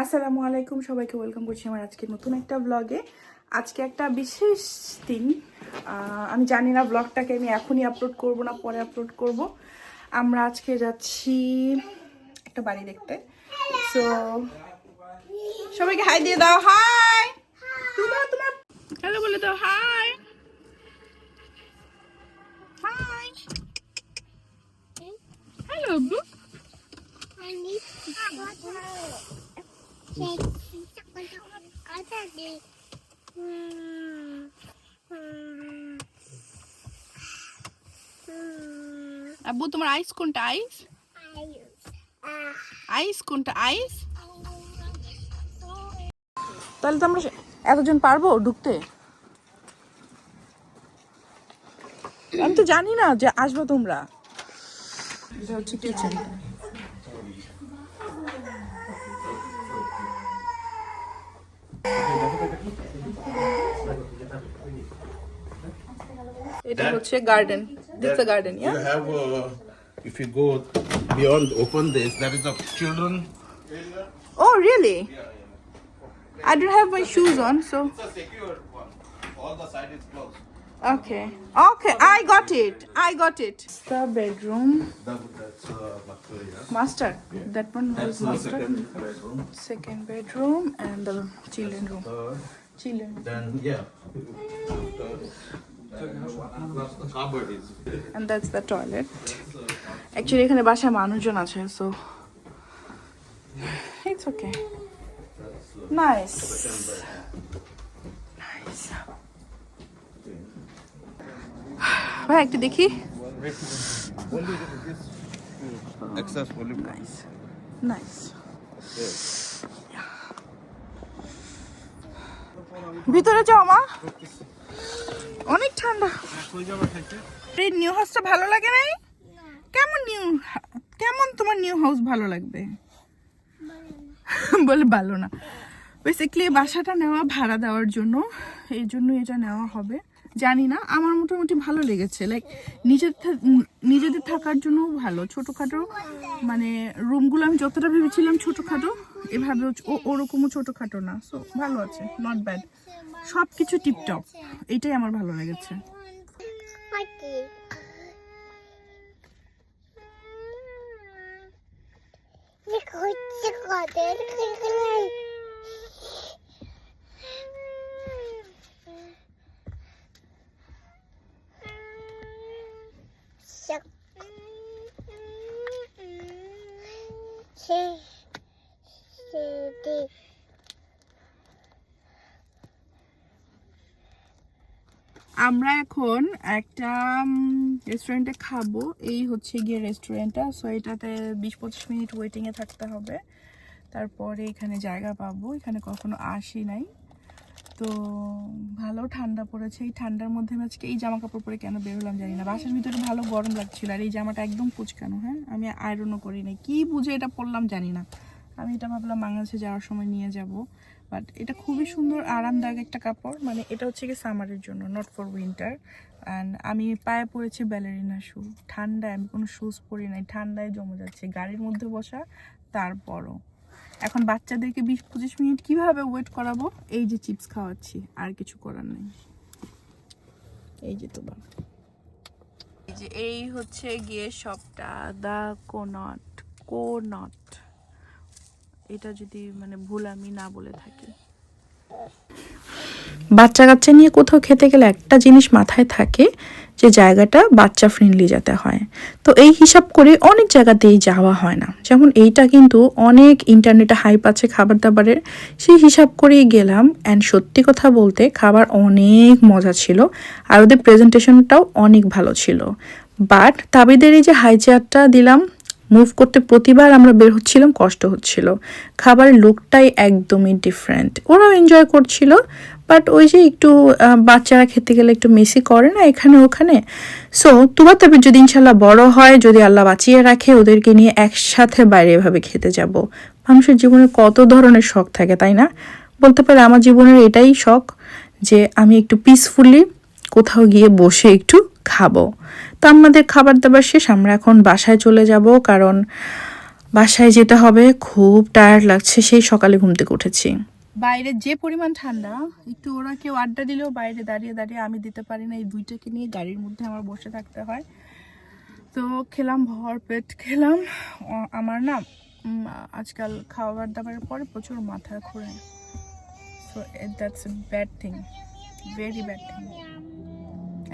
আসসালামু আলাইকুম সবাইকে ওয়েলকাম করছি আমার আজকে নতুন একটা ব্লগে আজকে একটা বিশেষ দিন। আমি জানি না ব্লগটাকে আমি এখনই আপলোড করব না পরে আপলোড করব। আমরা আজকে যাচ্ছি একটা বাড়ি দেখতে। সো সবাইকে হাই দিয়ে দাও হাই তোমার তোমার। হ্যালো বলে দাও হাই হাই হ্যালো আব্বু তোমার আইস কোনটা? আইস আইস কোনটা? আইস তাহলে তো আমরা এতজন পারব ঢুকতে? আমি তো জানি না যে আসব তোমরা। এটা হচ্ছে কিচেন এটা হচ্ছে garden this garden You have, uh, if you go beyond, open this, that is the children. Oh, really? I don't have my shoes on, so It's a secure one. All the side is closed. okay. Okay, I got it. I got it. The bedroom, That, that's uh, Victoria. master. That one was That's the master. second bedroom. Second bedroom and the children room. Third. Children. Then, yeah. Plus the cupboard is. And that's the toilet. Actually, এখানে বাসায় মানুষজন আছে, so it's okay. Nice. Nice. ভাই একটু দেখি. Nice nice ভিতরে যাও মা। অনেক ঠান্ডা। এই নিউ হাউসটা ভালো লাগে নাই? কেমন নিউ কেমন তোমার নিউ হাউস ভালো লাগবে? বলে ভালো না। বেসিক্যালি বাসাটা নেওয়া ভাড়া দেওয়ার জন্য। এই জন্য এটা নেওয়া হবে। জানি না, আমার মোটামুটি ভালো লেগেছে। লাইক নিজের নিজেদের থাকার জন্য ভালো। ছোটোখাটো মানে রুমগুলো আমি যতটা ভেবেছিলাম ছোটোখাটো এভাবে ওরকমও ছোটোখাটো না। সো ভালো আছে নট ব্যাড সব কিছু টিপটপ এটাই আমার ভালো লেগেছে। আমরা এখন একটা রেস্টুরেন্টে খাব। এই হচ্ছে গিয়ে রেস্টুরেন্টটা সো এটাতে বিশ পঁচিশ মিনিট ওয়েটিংয়ে থাকতে হবে। তারপরে এখানে জায়গা পাবো। এখানে কখনো আসি নাই। তো, ভালো ঠান্ডা পড়েছে। এই ঠান্ডার মধ্যে আজকে এই জামা কাপড় পরে কেন বের হলাম জানি না। বাসার ভিতরে ভালো গরম লাগছিল। আর এই জামাটা একদম কুচকানো হ্যাঁ? আমি আয়রনও করি নাই। কি বুঝে এটা পরলাম জানি না। আমি এটা ভাবলাম বাংলাদেশে যাওয়ার সময় নিয়ে যাব। বাট এটা খুবই সুন্দর, আরামদায়ক একটা কাপড়। মানে এটা হচ্ছে কি সামারের জন্য নট ফর উইন্টার অ্যান্ড আমি পায়ে পরেছি ব্যালেরিনা শু ঠান্ডায় আমি কোনো শুজ পরি নাই। ঠান্ডায় জমে যাচ্ছে। গাড়ির মধ্যে বসা তারপরও এখন বাচ্চাদেরকে বিশ পঁচিশ মিনিট কীভাবে ওয়েট করাবো? এই যে চিপস খাওয়াচ্ছি, আর কিছু করার নেই। এই যে তো বা এই যে এই হচ্ছে গিয়ে শপটা দা কোনট কোনট এটা যদি মানে ভুল আমি না বলে থাকি। বাচ্চা কাচ্চা নিয়ে কোথাও খেতে গেলে একটা জিনিস মাথায় থাকে যে জায়গাটা বাচ্চা ফ্রেন্ডলি যাতে হয়। তো এই হিসাব করে অনেক জায়গাতেই যাওয়া হয় না। যেমন এইটা কিন্তু অনেক ইন্টারনেটে হাইপ আছে খাবার দাবারের সেই হিসাব করেই গেলাম অ্যান্ড সত্যি কথা বলতে খাবার অনেক মজা ছিল আর ওদের প্রেজেন্টেশনটাও অনেক ভালো ছিল। বাট তাবিদের এই যে হাই চেয়ারটা দিলাম মুভ করতে প্রতিবার আমরা বের হচ্ছিলাম, কষ্ট হচ্ছিল। খাবারের লুকটাই একদমই ডিফারেন্ট ওরাও এনজয় করছিল বাট ওই যে একটু বাচ্চারা খেতে গেলে একটু মেসি করে না এখানে ওখানে? সো তুবা তবে যদি ইনশাল্লাহ বড় হয়, যদি আল্লাহ বাঁচিয়ে রাখে, ওদেরকে নিয়ে একসাথে বাইরে এভাবে খেতে যাব। মানুষের জীবনে কত ধরনের শখ থাকে, তাই না? বলতে পারে আমার জীবনের এটাই শখ যে আমি একটু পিসফুলি কোথাও গিয়ে বসে একটু খাব। আমাদের খাবার দাবার শেষ, আমরা এখন বাসায় চলে যাব, কারণ বাসায় যেতে হবে, খুব টায়ার্ড লাগছে, সেই সকালে ঘুম থেকে উঠেছি। বাইরে যে পরিমাণ ঠান্ডা, একটু ওরা কেউ আড্ডা দিলেও বাইরে দাঁড়িয়ে দাঁড়িয়ে আমি দিতে পারি না, এই দুইটাকে নিয়ে গাড়ির মধ্যে আমার বসে থাকতে হয়। তো খেলাম, ভর পেট খেলাম। আমার না আজকাল খাবার দাবারের পরে প্রচুর মাথা ঘুরে। So that's bad thing very bad thing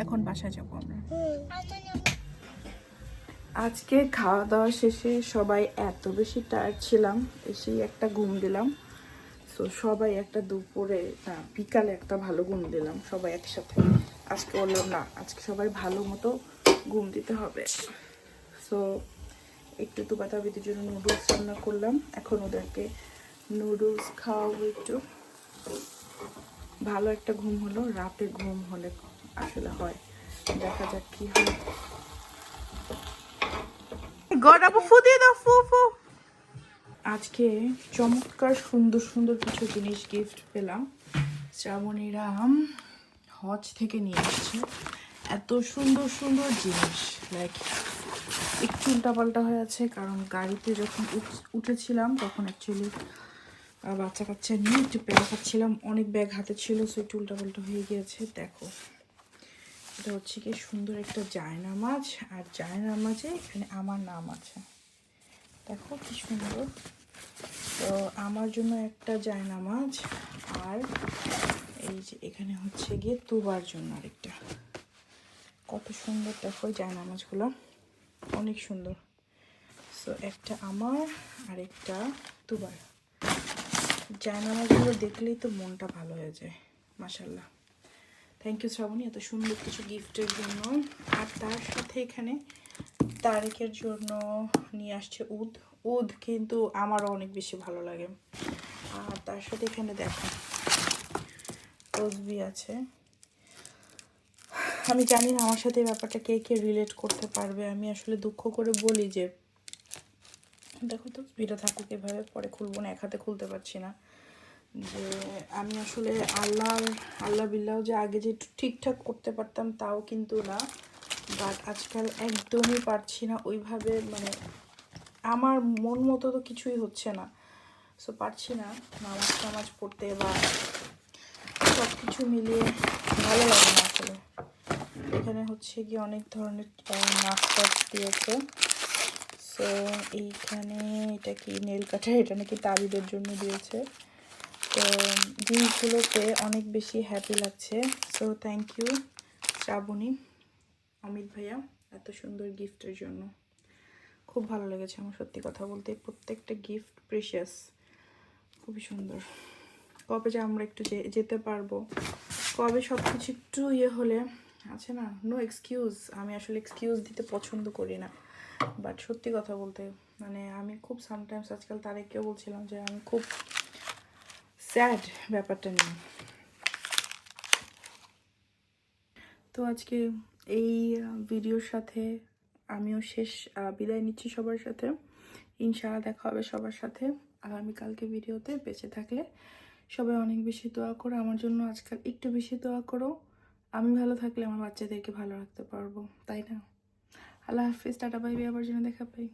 এখন বাসায় যাব আমরা। আজকে খাওয়া দাওয়া শেষে সবাই এত বেশি টায়ার্ড ছিলাম, এসেই একটা ঘুম দিলাম। তো সবাই একটা দুপুরে, না, বিকালে একটা ভালো ঘুম দিলাম, সবাই একসাথে। আজকে বললাম, না, আজকে সবাই ভালো মতো ঘুম দিতে হবে। সো একটু তুপাতা বিদের জন্য নুডলস রান্না করলাম। এখন ওদেরকে নুডলস খাওয়াবো একটু। ভালো একটা ঘুম হলো, রাতে ঘুম হলে আসলে হয়। দেখা যাক কি হয়। গড আপু ফু দিয়ে দাও ফু ফু। আজকে চমৎকার সুন্দর সুন্দর কিছু জিনিস গিফট পেলাম। শ্রাবণীরা হজ থেকে নিয়ে এসছে। এত সুন্দর সুন্দর জিনিস। লাইক একটু উল্টাপাল্টা হয়ে আছে কারণ গাড়িতে যখন উঠ- উঠেছিলাম তখন অ্যাকচুয়ালি বাচ্চা কাচ্চা নিয়ে একটু প্যারা খাচ্ছিলাম অনেক ব্যাগ হাতে ছিল সো একটু উল্টাপাল্টা হয়ে গিয়েছে। দেখো এটা হচ্ছে কি সুন্দর একটা জায়নামাজ আর জায়নামাজে এখানে আমার নাম আছে। দেখো কি সুন্দর। তো আমার জন্য একটা জায়নামাজ আর এই যে এখানে হচ্ছে গিয়ে তুবার জন্য আরেকটা। কত সুন্দর, দেখো এই জায়নামাজগুলো অনেক সুন্দর। সো একটা আমার আর একটা তুবার জায়নামাজগুলো দেখলেই তো মনটা ভালো হয়ে যায় মাসাল্লাহ থ্যাংক ইউ শ্রাবণী এত সুন্দর কিছু গিফটের জন্য। আর তার সাথে এখানে তারেকের জন্য নিয়ে আসছে উদ। উদ কিন্তু আমারও অনেক বেশি ভালো লাগে। আর তার সাথে এখানে দেখো তসবি আছে। আমি জানি না আমার সাথে ব্যাপারটা কে কে রিলেট করতে পারবে। আমি আসলে দুঃখ করে বলি যে, দেখো তো ভিডিও থাকুক এভাবে পরে খুলবো না, এক হাতে খুলতে পারছি না। যে আমি আসলে আল্লাহ আল্লাহ বিল্লাহ যে আগে যে ঠিকঠাক করতে পারতাম তাও কিন্তু না। বাট আজকাল একদমই পারছি না ওইভাবে মানে আমার মন মতো তো কিছুই হচ্ছে না। সো পারছি না নামাজ টামাজ পড়তে বা সব কিছু মিলিয়ে ভালো লাগে না আসলে। এখানে হচ্ছে কি অনেক ধরনের নাস্তা দিয়েছে সো এইখানে এটা কি নেল কাটার এটা নাকি তাবিদের জন্য দিয়েছে। তো জিনিসগুলোতে অনেক বেশি হ্যাপি লাগছে। So thank you Srabani, Amit ভাইয়া, এত সুন্দর গিফটের জন্য। খুব ভালো লেগেছে আমার সত্যি কথা বলতে। প্রত্যেকটা গিফট প্রেশিয়াস খুবই সুন্দর। কবে যে আমরা একটু যেতে পারব, কবে সব কিছু একটু ইয়ে হলে আছে না? নো এক্সকিউজ আমি আসলে এক্সকিউজ দিতে পছন্দ করি না। বাট সত্যি কথা বলতে মানে আমি খুব সামটাইমস আজকাল তারেককেও বলছিলাম যে, আমি খুব স্যাড ব্যাপারটা নিয়ে। তো আজকে এই ভিডিওর সাথে আমিও শেষ বিদায় নিচ্ছি সবার সাথে। ইনশাআল্লাহ দেখা হবে সবার সাথে আগামীকালকে ভিডিওতে। বেঁচে থাকলে সবাই অনেক বেশি দোয়া করো। আমার জন্য আজকাল একটু বেশি দোয়া করো। আমি ভালো থাকলে আমার বাচ্চাদেরকে ভালো রাখতে পারব, তাই না? আল্লাহ হাফিজ, টাটা, বাই আবার জন্য দেখা পাই।